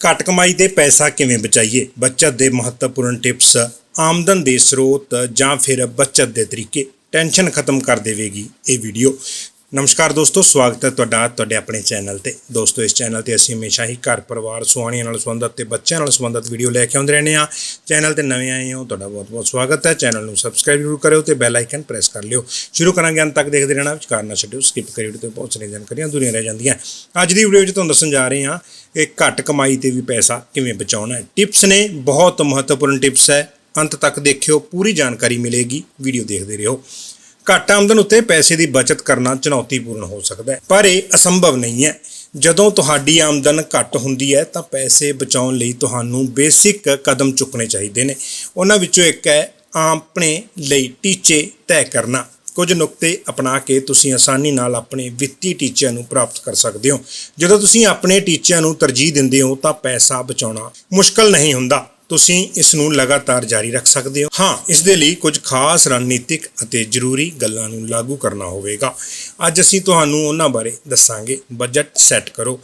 ਘੱਟ ਕਮਾਈ ਤੇ ਪੈਸਾ ਕਿਵੇਂ ਬਚਾਈਏ? ਬੱਚਤ ਦੇ ਮਹੱਤਵਪੂਰਨ ਟਿਪਸ, ਆਮਦਨ ਦੇ ਸਰੋਤ ਜਾਂ ਫਿਰ ਬੱਚਤ ਦੇ ਤਰੀਕੇ। ਟੈਨਸ਼ਨ ਖਤਮ ਕਰ ਦੇਵੇਗੀ ਇਹ ਵੀਡੀਓ ਨਮਸਕਾਰ ਦੋਸਤੋ, ਸਵਾਗਤ ਹੈ ਤੁਹਾਡਾ, ਤੁਹਾਡੇ ਆਪਣੇ ਚੈਨਲ ਤੇ। ਦੋਸਤੋ, ਇਸ ਚੈਨਲ ਤੇ ਅਸੀਂ ਹਮੇਸ਼ਾ ਹੀ ਘਰ ਪਰਿਵਾਰ, ਸੁਆਣੀਆਂ ਨਾਲ ਸੰਬੰਧਿਤ ਤੇ ਬੱਚਿਆਂ ਨਾਲ ਸੰਬੰਧਿਤ ਵੀਡੀਓ ਲੈ ਕੇ ਆਉਂਦੇ ਰਹਿੰਦੇ ਹਾਂ। ਚੈਨਲ ਤੇ ਨਵੇਂ ਆਏ ਹੋ, ਤੁਹਾਡਾ ਬਹੁਤ ਬਹੁਤ ਸਵਾਗਤ ਹੈ। ਚੈਨਲ ਨੂੰ ਸਬਸਕ੍ਰਾਈਬ ਜ਼ਰੂਰ ਕਰਿਓ ਤੇ ਬੈਲ ਆਈਕਨ ਪ੍ਰੈਸ ਕਰ ਲਿਓ। ਸ਼ੁਰੂ ਕਰਾਂਗੇ ਅੰਤ ਤੱਕ ਦੇਖਦੇ ਰਹਿਣਾ ਵਿਚਾਰ ਨਾ ਛੱਡਿਓ ਸਕਿਪ ਕਰਿਓ, ਤੇ ਬਹੁਤ ਸਾਰੀਆਂ ਜਾਣਕਾਰੀਆਂ ਅਧੂਰੀਆਂ ਰਹਿ ਜਾਂਦੀਆਂ। ਅੱਜ ਦੀ ਵੀਡੀਓ ਵਿੱਚ ਤੁਹਾਨੂੰ ਦੱਸਣ ਜਾ ਰਹੇ ਹਾਂ ਕਿ ਘੱਟ ਕਮਾਈ ਤੇ ਵੀ ਪੈਸਾ ਕਿਵੇਂ ਬਚਾਉਣਾ ਹੈ। ਟਿਪਸ ਨੇ ਬਹੁਤ ਮਹੱਤਵਪੂਰਨ ਟਿਪਸ ਹੈ। ਅੰਤ ਤੱਕ ਦੇਖਿਓ, ਪੂਰੀ ਜਾਣਕਾਰੀ ਮਿਲੇਗੀ। ਵੀਡੀਓ ਦੇਖਦੇ ਰਹੋ। ਘੱਟ ਆਮਦਨ ਉੱਤੇ ਪੈਸੇ ਦੀ ਬਚਤ ਕਰਨਾ ਚੁਣੌਤੀਪੂਰਨ ਹੋ ਸਕਦਾ ਹੈ। ਪਰ ਇਹ ਅਸੰਭਵ ਨਹੀਂ ਹੈ। ਜਦੋਂ ਤੁਹਾਡੀ ਆਮਦਨ ਘੱਟ ਹੁੰਦੀ ਹੈ, ਤਾਂ ਪੈਸੇ ਬਚਾਉਣ ਲਈ ਤੁਹਾਨੂੰ ਬੇਸਿਕ ਕਦਮ ਚੁੱਕਣੇ ਚਾਹੀਦੇ ਨੇ। ਉਹਨਾਂ ਵਿੱਚੋਂ ਇੱਕ ਹੈ, ਆਪਣੇ ਲਈ ਟੀਚੇ ਤੈਅ ਕਰਨਾ। ਕੁਝ ਨੁਕਤੇ ਅਪਣਾ ਕੇ ਤੁਸੀਂ ਆਸਾਨੀ ਨਾਲ ਆਪਣੇ ਵਿੱਤੀ ਟੀਚਿਆਂ ਨੂੰ ਪ੍ਰਾਪਤ ਕਰ ਸਕਦੇ ਹੋ। ਜਦੋਂ ਤੁਸੀਂ ਆਪਣੇ ਟੀਚਿਆਂ ਨੂੰ ਤਰਜੀਹ ਦਿੰਦੇ ਹੋ, ਤਾਂ ਪੈਸਾ ਬਚਾਉਣਾ ਮੁਸ਼ਕਲ ਨਹੀਂ ਹੁੰਦਾ। ਤੁਸੀਂ ਇਸ ਨੂੰ ਲਗਾਤਾਰ ਜਾਰੀ ਰੱਖ ਸਕਦੇ ਹੋ। ਹਾਂ, ਇਸ ਦੇ ਲਈ ਕੁਝ ਖਾਸ ਰਣਨੀਤਿਕ ਅਤੇ ਜ਼ਰੂਰੀ ਗੱਲਾਂ ਨੂੰ ਲਾਗੂ ਕਰਨਾ ਹੋਵੇਗਾ। ਅੱਜ ਅਸੀਂ ਤੁਹਾਨੂੰ ਉਹਨਾਂ ਬਾਰੇ ਦੱਸਾਂਗੇ। ਬਜਟ ਸੈੱਟ ਕਰੋ।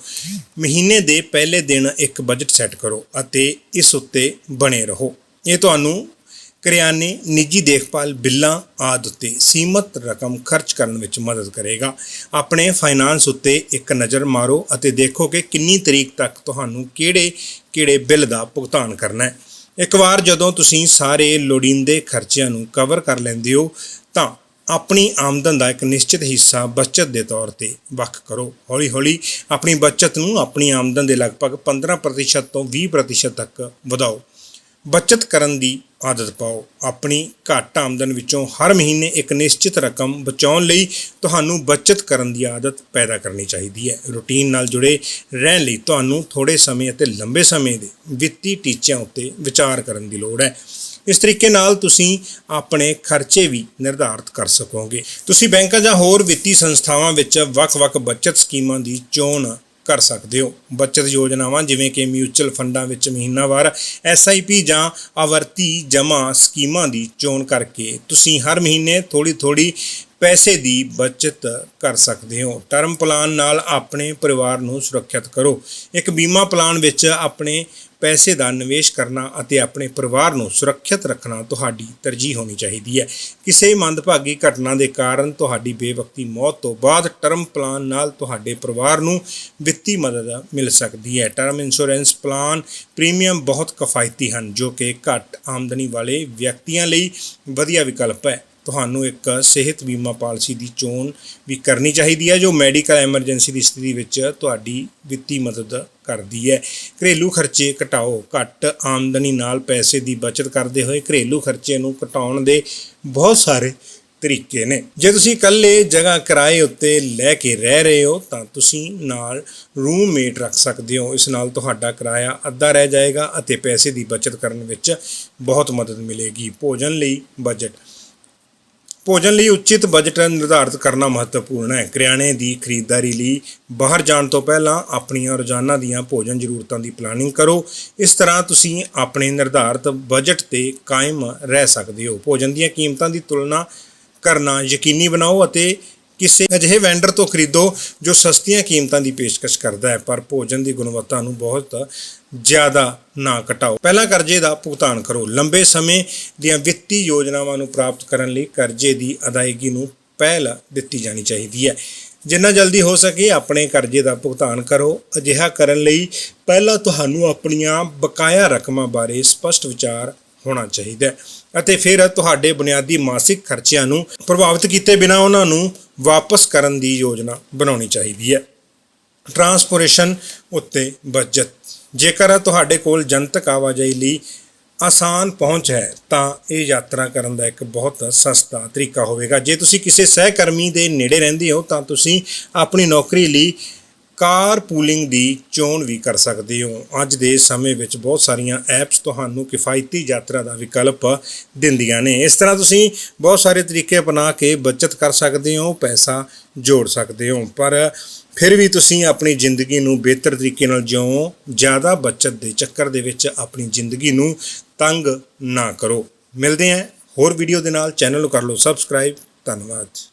ਮਹੀਨੇ ਦੇ ਪਹਿਲੇ ਦਿਨ ਇੱਕ ਬਜਟ ਸੈੱਟ ਕਰੋ ਅਤੇ ਇਸ ਉੱਤੇ ਬਣੇ ਰਹੋ। ਇਹ ਤੁਹਾਨੂੰ ਕਰਿਆਨੇ, ਨਿੱਜੀ ਦੇਖਭਾਲ, ਬਿੱਲਾਂ ਆਦਿ ਉੱਤੇ ਸੀਮਤ ਰਕਮ ਖਰਚ ਕਰਨ ਵਿੱਚ ਮਦਦ ਕਰੇਗਾ। ਆਪਣੇ ਫਾਈਨਾਂਸ ਉੱਤੇ ਇੱਕ ਨਜ਼ਰ ਮਾਰੋ ਅਤੇ ਦੇਖੋ ਕਿ ਕਿੰਨੀ ਤਰੀਕ ਤੱਕ ਤੁਹਾਨੂੰ ਕਿਹੜੇ ਕਿਹੜੇ ਬਿੱਲ ਦਾ ਭੁਗਤਾਨ ਕਰਨਾ ਹੈ। ਇੱਕ ਵਾਰ ਜਦੋਂ ਤੁਸੀਂ ਸਾਰੇ ਲੋੜੀਂਦੇ ਖਰਚਿਆਂ ਨੂੰ ਕਵਰ ਕਰ ਲੈਂਦੇ ਹੋ, ਤਾਂ ਆਪਣੀ ਆਮਦਨ ਦਾ ਇੱਕ ਨਿਸ਼ਚਿਤ ਹਿੱਸਾ ਬਚਤ ਦੇ ਤੌਰ ਤੇ ਵੱਖ ਕਰੋ। ਹੌਲੀ-ਹੌਲੀ ਆਪਣੀ ਬਚਤ ਨੂੰ ਆਪਣੀ ਆਮਦਨ ਦੇ ਲਗਭਗ 15% ਤੋਂ 20% ਤੱਕ ਵਧਾਓ। ਬਚਤ ਕਰਨ ਦੀ ਆਦਤ ਪਾਓ। ਆਪਣੀ ਘੱਟ ਆਮਦਨ ਵਿੱਚੋਂ ਹਰ ਮਹੀਨੇ ਇੱਕ ਨਿਸ਼ਚਿਤ ਰਕਮ ਬਚਾਉਣ ਲਈ ਤੁਹਾਨੂੰ ਬਚਤ ਕਰਨ ਦੀ ਆਦਤ ਪੈਦਾ ਕਰਨੀ ਚਾਹੀਦੀ ਹੈ। ਰੁਟੀਨ ਨਾਲ ਜੁੜੇ ਰਹਿਣ ਲਈ ਤੁਹਾਨੂੰ ਥੋੜੇ ਸਮੇਂ ਅਤੇ ਲੰਬੇ ਸਮੇਂ ਦੇ ਵਿੱਤੀ ਟੀਚਿਆਂ ਉੱਤੇ ਵਿਚਾਰ ਕਰਨ ਦੀ ਲੋੜ ਹੈ। ਇਸ ਤਰੀਕੇ ਨਾਲ ਤੁਸੀਂ ਆਪਣੇ ਖਰਚੇ ਵੀ ਨਿਰਧਾਰਤ ਕਰ ਸਕੋਗੇ। ਤੁਸੀਂ ਬੈਂਕਾਂ ਜਾਂ ਹੋਰ ਵਿੱਤੀ ਸੰਸਥਾਵਾਂ ਵਿੱਚ ਵੱਖ-ਵੱਖ ਬਚਤ ਸਕੀਮਾਂ ਦੀ ਚੋਣ ਕਰ ਸਕਦੇ ਹੋ। ਬਚਤ ਯੋਜਨਾਵਾਂ ਜਿਵੇਂ ਕਿ ਮਿਊਚੁਅਲ ਫੰਡਾਂ ਵਿੱਚ ਮਹੀਨਾਵਾਰ ਐਸਆਈਪੀ ਜਾਂ ਆਵਰਤੀ ਜਮ੍ਹਾਂ ਸਕੀਮਾਂ ਦੀ ਚੋਣ ਕਰਕੇ ਤੁਸੀਂ ਹਰ ਮਹੀਨੇ ਥੋੜੀ-ਥੋੜੀ ਪੈਸੇ ਦੀ ਬਚਤ ਕਰ ਸਕਦੇ ਹੋ। ਟਰਮ ਪਲਾਨ ਨਾਲ ਆਪਣੇ ਪਰਿਵਾਰ ਨੂੰ ਸੁਰੱਖਿਅਤ ਕਰੋ। ਇੱਕ ਬੀਮਾ ਪਲਾਨ ਵਿੱਚ ਆਪਣੇ ਪੈਸੇ ਦਾ ਨਿਵੇਸ਼ ਕਰਨਾ ਅਤੇ ਆਪਣੇ ਪਰਿਵਾਰ ਨੂੰ ਸੁਰੱਖਿਅਤ ਰੱਖਣਾ ਤੁਹਾਡੀ ਤਰਜੀਹ ਹੋਣੀ ਚਾਹੀਦੀ ਹੈ। ਕਿਸੇ ਮੰਦਭਾਗੀ ਘਟਨਾ ਦੇ ਕਾਰਨ ਤੁਹਾਡੀ ਬੇਵਕਤੀ ਮੌਤ ਤੋਂ ਬਾਅਦ ਟਰਮ ਪਲਾਨ ਨਾਲ ਤੁਹਾਡੇ ਪਰਿਵਾਰ ਨੂੰ ਵਿੱਤੀ ਮਦਦ ਮਿਲ ਸਕਦੀ ਹੈ। ਟਰਮ ਇੰਸ਼ੋਰੈਂਸ ਪਲਾਨ ਪ੍ਰੀਮੀਅਮ ਬਹੁਤ ਕਿਫਾਇਤੀ ਹਨ, ਜੋ ਕਿ ਘੱਟ ਆਮਦਨੀ ਵਾਲੇ ਵਿਅਕਤੀਆਂ ਲਈ ਵਧੀਆ ਵਿਕਲਪ ਹੈ। ਤੁਹਾਨੂੰ ਇੱਕ ਸਿਹਤ ਬੀਮਾ ਪਾਲਿਸੀ ਦੀ ਚੋਣ ਵੀ ਕਰਨੀ ਚਾਹੀਦੀ ਹੈ, ਜੋ ਮੈਡੀਕਲ ਐਮਰਜੈਂਸੀ ਦੀ ਸਥਿਤੀ ਵਿੱਚ ਤੁਹਾਡੀ ਵਿੱਤੀ ਮਦਦ ਕਰਦੀ ਹੈ। ਘਰੇਲੂ ਖਰਚੇ ਘਟਾਓ ਘੱਟ, ਆਮਦਨੀ ਨਾਲ ਪੈਸੇ ਦੀ ਬਚਤ ਕਰਦੇ ਹੋਏ ਘਰੇਲੂ ਖਰਚੇ ਨੂੰ ਘਟਾਉਣ ਦੇ ਬਹੁਤ ਸਾਰੇ ਤਰੀਕੇ ਨੇ। ਜੇ ਤੁਸੀਂ ਇਕੱਲੇ ਜਗ੍ਹਾ ਕਿਰਾਏ ਉੱਤੇ ਲੈ ਕੇ ਰਹਿ ਰਹੇ ਹੋ, ਤਾਂ ਤੁਸੀਂ ਨਾਲ ਰੂਮਮੇਟ ਰੱਖ ਸਕਦੇ ਹੋ। ਇਸ ਨਾਲ ਤੁਹਾਡਾ ਕਿਰਾਇਆ ਅੱਧਾ ਰਹਿ ਜਾਏਗਾ ਅਤੇ ਪੈਸੇ ਦੀ ਬਚਤ ਕਰਨ ਵਿੱਚ ਬਹੁਤ ਮਦਦ ਮਿਲੇਗੀ। ਭੋਜਨ ਲਈ ਬਜਟ ਭੋਜਨ ਲਈ ਉਚਿਤ ਬਜਟ ਨਿਰਧਾਰਤ ਕਰਨਾ ਮਹੱਤਵਪੂਰਨ ਹੈ। ਕਰਿਆਨੇ ਦੀ ਖਰੀਦਦਾਰੀ ਲਈ ਬਾਹਰ ਜਾਣ ਤੋਂ ਪਹਿਲਾਂ ਆਪਣੀਆਂ ਰੋਜ਼ਾਨਾ ਦੀਆਂ ਭੋਜਨ ਜ਼ਰੂਰਤਾਂ ਦੀ ਪਲਾਨਿੰਗ ਕਰੋ। ਇਸ ਤਰ੍ਹਾਂ ਤੁਸੀਂ ਆਪਣੇ ਨਿਰਧਾਰਤ ਬਜਟ ਤੇ ਕਾਇਮ ਰਹਿ ਸਕਦੇ ਹੋ। ਭੋਜਨ ਦੀਆਂ ਕੀਮਤਾਂ ਦੀ ਤੁਲਨਾ ਕਰਨਾ ਯਕੀਨੀ ਬਣਾਓ ਅਤੇ ਕਿਸੇ ਅਜਿਹੇ ਵੈਂਡਰ ਤੋਂ ਖਰੀਦੋ ਜੋ ਸਸਤੀਆਂ ਕੀਮਤਾਂ ਦੀ ਪੇਸ਼ਕਸ਼ ਕਰਦਾ ਹੈ, ਪਰ ਭੋਜਨ ਦੀ ਗੁਣਵੱਤਾ ਨੂੰ ਬਹੁਤ ਜ਼ਿਆਦਾ ਨਾ ਘਟਾਓ। ਪਹਿਲਾਂ ਕਰਜ਼ੇ ਦਾ ਭੁਗਤਾਨ ਕਰੋ। ਲੰਬੇ ਸਮੇਂ ਦੀਆਂ ਵਿੱਤੀ ਯੋਜਨਾਵਾਂ ਨੂੰ ਪ੍ਰਾਪਤ ਕਰਨ ਲਈ ਕਰਜ਼ੇ ਦੀ ਅਦਾਇਗੀ ਨੂੰ ਪਹਿਲ ਦਿੱਤੀ ਜਾਣੀ ਚਾਹੀਦੀ ਹੈ। ਜਿੰਨਾ ਜਲਦੀ ਹੋ ਸਕੇ ਆਪਣੇ ਕਰਜ਼ੇ ਦਾ ਭੁਗਤਾਨ ਕਰੋ। ਅਜਿਹਾ ਕਰਨ ਲਈ ਪਹਿਲਾਂ ਤੁਹਾਨੂੰ ਆਪਣੀਆਂ ਬਕਾਇਆ ਰਕਮਾਂ ਬਾਰੇ ਸਪਸ਼ਟ ਵਿਚਾਰ ਹੋਣਾ ਚਾਹੀਦਾ ਹੈ ਅਤੇ ਫਿਰ ਤੁਹਾਡੇ ਬੁਨਿਆਦੀ ਮਾਸਿਕ ਖਰਚਿਆਂ ਨੂੰ ਪ੍ਰਭਾਵਿਤ ਕੀਤੇ ਬਿਨਾਂ ਉਹਨਾਂ ਨੂੰ ਵਾਪਸ ਕਰਨ ਦੀ ਯੋਜਨਾ ਬਣਾਉਣੀ ਚਾਹੀਦੀ ਹੈ। ਟਰਾਂਸਪੋਰੇਸ਼ਨ ਉੱਤੇ ਬਚਤ। ਜੇਕਰ ਤੁਹਾਡੇ ਕੋਲ ਜਨਤਕ ਆਵਾਜਾਈ ਲਈ ਆਸਾਨ ਪਹੁੰਚ ਹੈ, ਤਾਂ ਇਹ ਯਾਤਰਾ ਕਰਨ ਦਾ ਇੱਕ ਬਹੁਤ ਸਸਤਾ ਤਰੀਕਾ ਹੋਵੇਗਾ। ਜੇ ਤੁਸੀਂ ਕਿਸੇ ਸਹਿਕਰਮੀ ਦੇ ਨੇੜੇ ਰਹਿੰਦੇ ਹੋ, ਤਾਂ ਤੁਸੀਂ ਆਪਣੀ ਨੌਕਰੀ ਲਈ ਕਾਰ ਪੂਲਿੰਗ ਦੀ ਚੋਣ ਵੀ ਕਰ ਸਕਦੇ ਹੋ। ਅੱਜ ਦੇ ਸਮੇਂ ਵਿੱਚ ਬਹੁਤ ਸਾਰੀਆਂ ਐਪਸ ਤੁਹਾਨੂੰ ਕਿਫਾਇਤੀ ਯਾਤਰਾ ਦਾ ਵਿਕਲਪ ਦਿੰਦੀਆਂ ਨੇ। ਇਸ ਤਰ੍ਹਾਂ ਤੁਸੀਂ ਬਹੁਤ ਸਾਰੇ ਤਰੀਕੇ ਅਪਣਾ ਕੇ ਬਚਤ ਕਰ ਸਕਦੇ ਹੋ, ਪੈਸਾ ਜੋੜ ਸਕਦੇ ਹੋ। ਪਰ ਫਿਰ ਵੀ ਤੁਸੀਂ ਆਪਣੀ ਜ਼ਿੰਦਗੀ ਨੂੰ ਬਿਹਤਰ ਤਰੀਕੇ ਨਾਲ ਜਿਉਓ ਜ਼ਿਆਦਾ ਬਚਤ ਦੇ ਚੱਕਰ ਦੇ ਵਿੱਚ ਆਪਣੀ ਜ਼ਿੰਦਗੀ ਨੂੰ ਤੰਗ ਨਾ ਕਰੋ। ਮਿਲਦੇ ਹਾਂ ਹੋਰ ਵੀਡੀਓ ਦੇ ਨਾਲ। ਚੈਨਲ ਨੂੰ ਕਰ ਲਓ ਸਬਸਕ੍ਰਾਈਬ। ਧੰਨਵਾਦ।